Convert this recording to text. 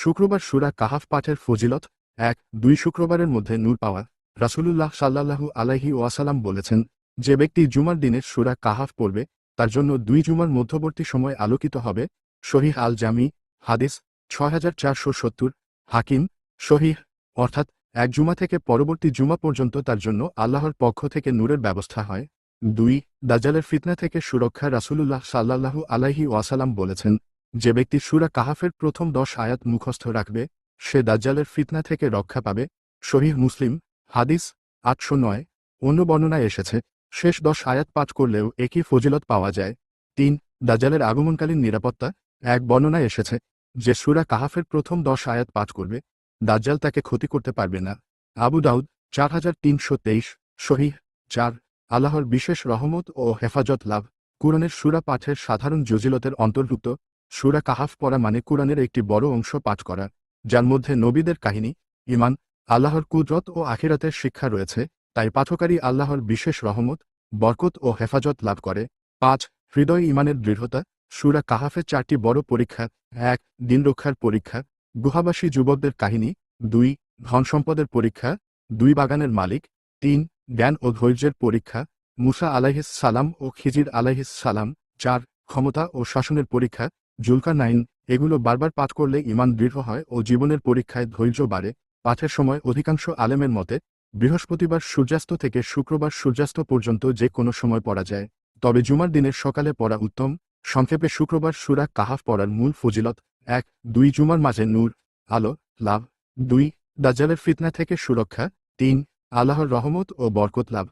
শুক্রবার সুরা কাহাফ পাঠের ফজিলত, এক, দুই শুক্রবারের মধ্যে নূর পাওয়া। রাসূলুল্লাহ সাল্লাল্লাহু আলাইহি ওয়াসাল্লাম বলেছেন, যে ব্যক্তি জুমার দিনে সুরা কাহাফ পড়বে, তার জন্য দুই জুমার মধ্যবর্তী সময় আলোকিত হবে। শহীহ আল জামি হাদিস ছয় হাজার চারশো সত্তর। হাকিম শহীহ অর্থাৎ এক জুমা থেকে পরবর্তী জুমা পর্যন্ত তার জন্য আল্লাহর পক্ষ থেকে নূরের ব্যবস্থা হয়। দুই দাজালের ফিতনা থেকে সুরক্ষা রাসূলুল্লাহ সাল্লাল্লাহু আলাইহি ওয়াসালাম বলেছেন যে ব্যক্তি সুরা কাহাফের প্রথম দশ আয়াত মুখস্থ রাখবে, সে দাজ্জালের ফিতনা থেকে রক্ষা পাবে। শহীহ মুসলিম, হাদিস আটশো নয়, অন্য বর্ণনায় এসেছে, শেষ দশ আয়াত পাঠ করলেও একই ফজিলত পাওয়া যায়। তিন, দাজ্জালের আগমনকালীন নিরাপত্তা, এক বর্ণনায় এসেছে, যে সুরা কাহাফের প্রথম দশ আয়াত পাঠ করবে, দাজ্জাল তাকে ক্ষতি করতে পারবে না। আবু দাউদ, চার হাজার তিনশো তেইশ শহীহ চার, আল্লাহর বিশেষ রহমত ও হেফাজত লাভ, কুরআনের সুরা পাঠের সাধারণ জজিলতের অন্তর্ভুক্ত সুরা কাহাফ পড়া মানে কুরআনের একটি বড় অংশ পাঠ করা, যার মধ্যে নবীদের কাহিনী ইমান আল্লাহর কুদরত ও আখিরাতের শিক্ষা রয়েছে, তাই পাঠকারী আল্লাহর বিশেষ রহমত, বরকত ও হেফাজত লাভ করে। পাঁচ, হৃদয় ইমানের দৃঢ়তা, সুরা কাহাফের চারটি বড় পরীক্ষা, এক, দিন রক্ষার পরীক্ষা, গুহাবাসী যুবকদের কাহিনী, দুই, ধন সম্পদের পরীক্ষা, দুই, বাগানের মালিক, তিন, জ্ঞান ও ধৈর্যের পরীক্ষা, মুসা আলাইহিস সালাম ও খিজির আলাইহিস সালাম, চার, ক্ষমতা ও শাসনের পরীক্ষা জুলকা নাইন, এগুলো বারবার পাঠ করলে ইমান দৃঢ় হয় ও জীবনের পরীক্ষায় ধৈর্য বাড়ে। পাঠের সময় অধিকাংশ আলেমের মতে, বৃহস্পতিবার সূর্যাস্ত থেকে শুক্রবার সূর্যাস্ত পর্যন্ত যে কোনো সময় পড়া যায়। তবে জুমার দিনের সকালে পড়া উত্তম, সংক্ষেপে শুক্রবার সুরা কাহাফ পড়ার মূল ফজিলত এক, দুই জুমার মাঝে নূর, আলো, লাভ, দুই, দাজ্জালের ফিতনা থেকে সুরক্ষা, তিন, আল্লাহর রহমত ও বরকত লাভ।